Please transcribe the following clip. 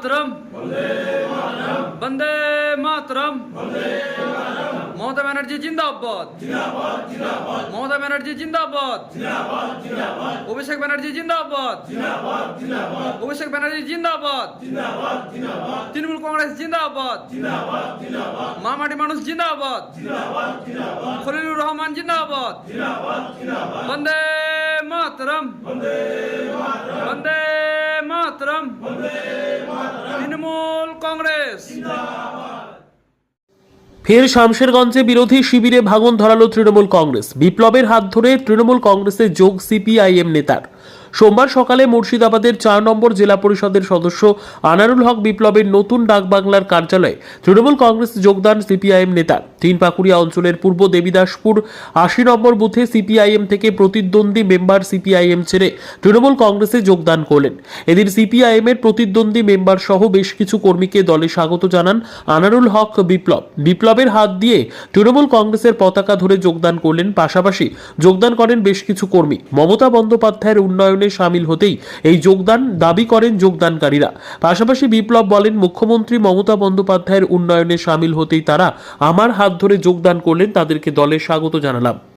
मातरम। बंदे मातरम। ममता बनर्जी जिंदाबाद। ममता बनर्जी जिंदाबाद। अभिषेक बनर्जी जिंदाबाद। अभिषेक बनर्जी जिंदाबाद। तृणमूल कांग्रेस जिंदाबाद। मामाटी मानुष जिंदाबाद। खलीलुर रहमान जिंदाबाद। बंदे मातरम। वंदे मातरम। কংগ্রেস। ফের শামশেরগঞ্জে বিরোধী শিবিরে ভাঙন ধরালো তৃণমূল কংগ্রেস। বিপ্লবের হাত ধরে তৃণমূল কংগ্রেসে যোগ সিপিআইএম নেতার। সোমবার সকালে মুর্শিদাবাদের চার নম্বর জেলা পরিষদের সদস্য আনারুল হক বিপ্লবের নতুন ডাকবাংলার কার্যালয়ে তৃণমূল কংগ্রেস যোগদান সিপিআইএম নেতার তিন পাকুড়িয়া অঞ্চলের পূর্ব দেবীদাসপুর আশি নম্বর বুথে সিপিআইএম থেকে প্রতিদ্বন্দ্বী মেম্বার সিপিআইএম ছেড়ে তৃণমূল কংগ্রেসে যোগদান করলেন। এদিন সিপিআইএম এর প্রতিদ্বন্দ্বী মেম্বার সহ বেশ কিছু কর্মীকে দলে স্বাগত জানান আনারুল হক বিপ্লব। বিপ্লবের হাত দিয়ে তৃণমূল কংগ্রেসের পতাকা ধরে যোগদান করলেন। পাশাপাশি যোগদান করেন বেশ কিছু কর্মী। মমতা বন্দ্যোপাধ্যায়ের উন্নয়নে সামিল হতেই এই যোগদান দাবি করেন যোগদানকারীরা। পাশাপাশি বিপ্লব বলেন, মুখ্যমন্ত্রী মমতা বন্দ্যোপাধ্যায়ের উন্নয়নে সামিল হতেই তারা আমার হাত ধরে যোগদান করলেন, তাদেরকে দলে স্বাগত জানালাম।